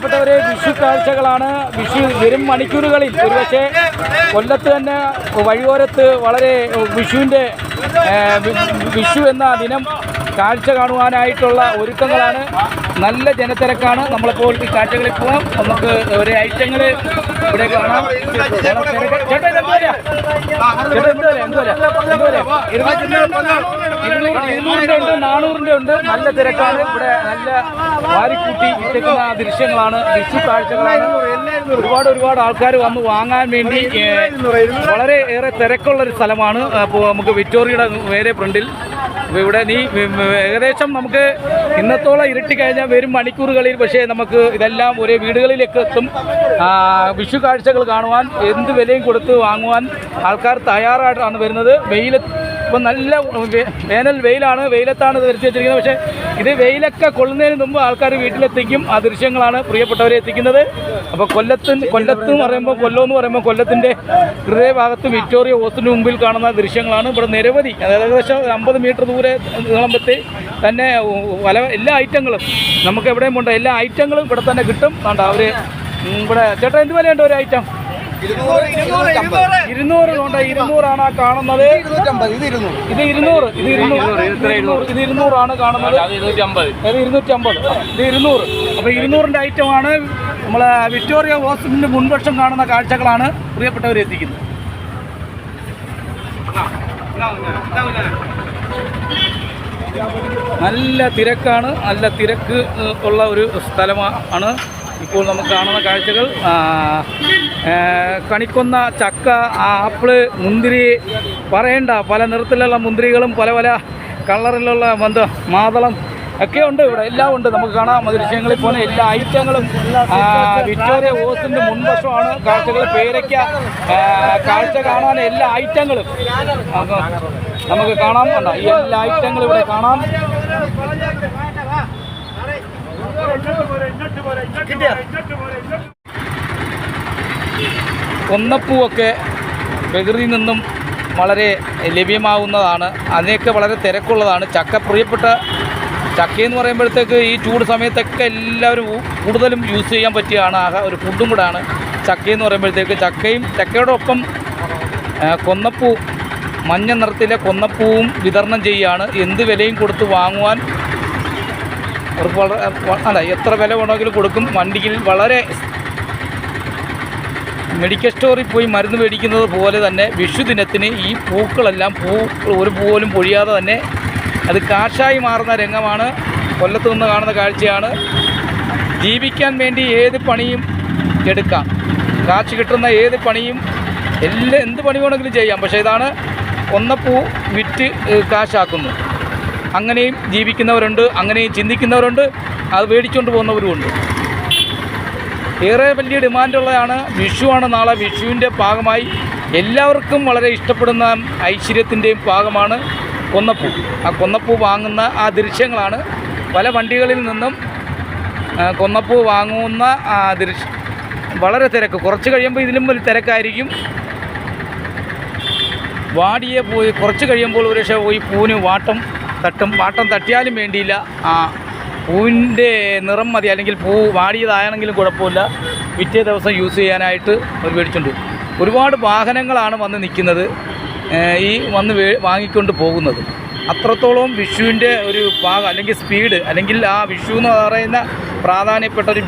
പ്പെട്ടവരെ വിഷു കാഴ്ചകളാണ്. വിഷു വരും മണിക്കൂറുകളിൽ. ഒരുപക്ഷെ കൊല്ലത്ത് തന്നെ വഴിയോരത്ത് വളരെ വിഷുവിന്റെ വിഷു എന്ന ദിനം കാഴ്ച കാണുവാനായിട്ടുള്ള ഒരുക്കങ്ങളാണ്. നല്ല ജനത്തിരക്കാണ്. നമ്മളിപ്പോൾ ഈ കാഴ്ചകളിൽ പോകാം നമുക്ക് ഒരു ഐറ്റങ്ങൾ ഇവിടെ കാണാം. ചേട്ടാ ഇത് എന്ത് വിലയാ? ചേട്ടാ എന്ത് വില? എന്ത് വില? ഉണ്ട് നാനൂറിന്റെ ഉണ്ട്. നല്ല തിരക്കാണ്. ഇവിടെ നല്ല വാരിക്കൂട്ടി ഇട്ടിരിക്കുന്ന ദൃശ്യങ്ങളാണ്. വിഷു കാഴ്ചകളാണ്. ഒരുപാട് ഒരുപാട് ആൾക്കാർ വന്ന് വാങ്ങാൻ വേണ്ടി വളരെ ഏറെ തിരക്കുള്ള ഒരു സ്ഥലമാണ് നമുക്ക് വിക്ടോറിയയുടെ വേറെ ഫ്രണ്ടിൽ. ഇവിടെ നീ ഏകദേശം നമുക്ക് ഇന്നത്തോളം ഇരുട്ടി കഴിഞ്ഞാൽ വരും മണിക്കൂറുകളിൽ. പക്ഷേ നമുക്ക് ഇതെല്ലാം ഒരേ വീടുകളിലേക്ക് എത്തും. വിഷു കാഴ്ചകൾ കാണുവാൻ എന്ത് വിലയും കൊടുത്ത് വാങ്ങുവാൻ ആൾക്കാർ തയ്യാറായിട്ടാണ് വരുന്നത്. വെയിൽ ഇപ്പം നല്ല വേനൽ വെയിലാണ് വെയിലത്താണ് ഇത് വരുത്തി വെച്ചിരിക്കുന്നത്. പക്ഷേ ഇത് വെയിലൊക്കെ കൊള്ളുന്നതിന് മുമ്പ് ആൾക്കാർ വീട്ടിലെത്തിക്കും. ആ ദൃശ്യങ്ങളാണ് പ്രിയപ്പെട്ടവരെ എത്തിക്കുന്നത്. അപ്പോൾ കൊല്ലത്തിന് കൊല്ലത്ത് എന്ന് പറയുമ്പോൾ കൊല്ലം എന്ന് പറയുമ്പോൾ കൊല്ലത്തിന്റെ ഹൃദയഭാഗത്ത് വിക്ടോറിയ ഹോസ്റ്റലിന് മുമ്പിൽ കാണുന്ന ദൃശ്യങ്ങളാണ്. ഇവിടെ നിരവധി അതായത് ഏകദേശം അമ്പത് മീറ്റർ ദൂരെ നീളമ്പത്തി തന്നെ പല എല്ലാ ഐറ്റങ്ങളും നമുക്ക് എവിടെയും ഉണ്ട് എല്ലാ ഐറ്റങ്ങളും ഇവിടെ തന്നെ കിട്ടും. കണ്ട അവർ ഇവിടെ ചേട്ടാ എന്ത് വിലയുണ്ട് ഒരു ഐറ്റം? ഇരുന്നൂറ് കൊണ്ട് ഇരുന്നൂറാണ് ആ കാണുന്നത്. ഇത് ഇരുന്നൂറ്. ഇത് ഇരുന്നൂറ് ഇത് ഇരുന്നൂറാണ് കാണുന്നത്. അത് ഇരുന്നൂറ്റമ്പത്. ഇത് ഇരുന്നൂറ്. അപ്പോൾ ഇരുന്നൂറിന്റെ ഐറ്റമാണ് നമ്മൾ വിക്ടോറിയ ഹോസ്പിറ്റലിന്റെ മുൻവശം കാണുന്ന കാഴ്ചകളാണ് പ്രിയപ്പെട്ടവർ എത്തിക്കുന്നത്. നല്ല തിരക്കാണ്. നല്ല തിരക്ക് ഉള്ള ഒരു സ്ഥലമാണ് ഇപ്പോൾ നമുക്ക് കാണുന്ന കാഴ്ചകൾ കണിക്കൊന്ന ചക്ക ആപ്പിൾ മുന്തിരി പറയണ്ട പല നിറത്തിലുള്ള മുന്തിരികളും പല പല കളറിലുള്ള എന്ത് മാതളം ഒക്കെ ഉണ്ട് ഇവിടെ. എല്ലാം ഉണ്ട്. നമുക്ക് കാണാം. ദൃശ്യങ്ങളിൽ പോലെ എല്ലാ ഐറ്റങ്ങളും വിക്ടോറിയ ഹോസിന്റെ മുൻവശമാണ് കാഴ്ചകൾ. പേരയ്ക്ക കാഴ്ച കാണാൻ എല്ലാ ഐറ്റങ്ങളും. നമുക്ക് കാണാം? ഈ എല്ലാ ഐറ്റങ്ങളും ഇവിടെ കാണാം. ഒന്നപ്പൂവൊക്കെ പ്രകൃതിയിൽ നിന്നും വളരെ ലഭ്യമാവുന്നതാണ്. അതിനൊക്കെ വളരെ തിരക്കുള്ളതാണ്. ചക്ക പ്രിയപ്പെട്ട ചക്കയെന്ന് പറയുമ്പോഴത്തേക്ക് ഈ ചൂട് സമയത്തൊക്കെ എല്ലാവരും കൂടുതലും യൂസ് ചെയ്യാൻ പറ്റിയാണ്. ആഹാ ഒരു ഫുഡും കൂടാണ്. ചക്കയെന്ന് പറയുമ്പോഴത്തേക്ക് ചക്കയും ചക്കയോടൊപ്പം ആ, കൊന്നപ്പൂ മഞ്ഞ നിറത്തിലെ കൊന്നപ്പൂവും വിതരണം ചെയ്യുകയാണ് എന്ത് വിലയും കൊടുത്ത് വാങ്ങുവാൻ അവർക്ക് വളരെ അല്ല എത്ര വില വേണമെങ്കിലും കൊടുക്കും. വണ്ടിയിൽ വളരെ മെഡിക്കൽ സ്റ്റോറിൽ പോയി മരുന്ന് മേടിക്കുന്നത് പോലെ തന്നെ വിഷു ദിനത്തിന് ഈ പൂക്കളെല്ലാം പൂ ഒരു പോലും പൊഴിയാതെ തന്നെ അത് കാശായി മാറുന്ന രംഗമാണ്. കൊല്ലത്തു നിന്ന് കാണുന്ന കാഴ്ചയാണ്. ജീവിക്കാൻ വേണ്ടി ഏത് പണിയും എടുക്കാം. കാശ് കിട്ടുന്ന ഏത് പണിയും എല്ലാ എന്ത് പണി വേണമെങ്കിലും ചെയ്യാം. പക്ഷേ ഇതാണ് ഒന്നപ്പൂ വിറ്റ് കാശാക്കുന്നു. അങ്ങനെയും ജീവിക്കുന്നവരുണ്ട് അങ്ങനെയും ചിന്തിക്കുന്നവരുണ്ട് അത് മേടിച്ചുകൊണ്ട് പോകുന്നവരുമുണ്ട്. ഏറെ വലിയ ഡിമാൻഡുള്ളതാണ് വിഷുവാണ് നാളെ. വിഷുവിന്റെ ഭാഗമായി എല്ലാവർക്കും വളരെ ഇഷ്ടപ്പെടുന്ന ഐശ്വര്യത്തിന്റെയും ഭാഗമാണ് കൊന്നപ്പൂ. ആ കൊന്നപ്പൂ വാങ്ങുന്ന ആ ദൃശ്യങ്ങളാണ്. പല വണ്ടികളിൽ നിന്നും കൊന്നപ്പൂ വാങ്ങുന്ന ആ ദൃശ്യ വളരെ തിരക്ക്. കുറച്ച് കഴിയുമ്പോൾ ഇതിലും ഒരു തിരക്കായിരിക്കും. വാടിയെ പോയി. കുറച്ച് കഴിയുമ്പോൾ ഒരു പക്ഷേ പോയി പൂവിന് വാട്ടം തട്ടും വാട്ടം തട്ടിയാലും വേണ്ടിയില്ല. ആ പൂവിന്റെ നിറം മതി അല്ലെങ്കിൽ പൂ വാടിയതാണെങ്കിലും കുഴപ്പമില്ല. പിറ്റേ ദിവസം യൂസ് ചെയ്യാനായിട്ട് അവർ മേടിച്ചുണ്ട് ഒരുപാട് വാഹനങ്ങളാണ് വന്ന് നിൽക്കുന്നത് ഈ വന്ന് വാങ്ങിക്കൊണ്ട് പോകുന്നത്. അത്രത്തോളം വിഷുവിന്റെ ഒരു ഭാഗം അല്ലെങ്കിൽ സ്പീഡ് അല്ലെങ്കിൽ ആ വിഷു എന്ന് പറയുന്ന പ്രാധാന്യപ്പെട്ട ഒരു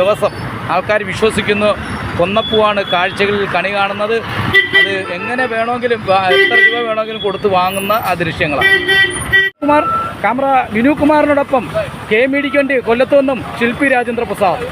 ദിവസം. ആൾക്കാർ വിശ്വസിക്കുന്നു കൊന്നപ്പൂവാണ് കാഴ്ചകളിൽ കണി കാണുന്നത്. അത് എങ്ങനെ വേണമെങ്കിലും എത്ര രൂപ വേണമെങ്കിലും കൊടുത്ത് വാങ്ങുന്ന ആ ദൃശ്യങ്ങളാണ്. കുമാർ ക്യാമറ വിനു കുമാറിനോടൊപ്പം കെ മീഡിക്ക് വേണ്ടി കൊല്ലത്തു നിന്നും ശില്പി രാജേന്ദ്ര പ്രസാദ്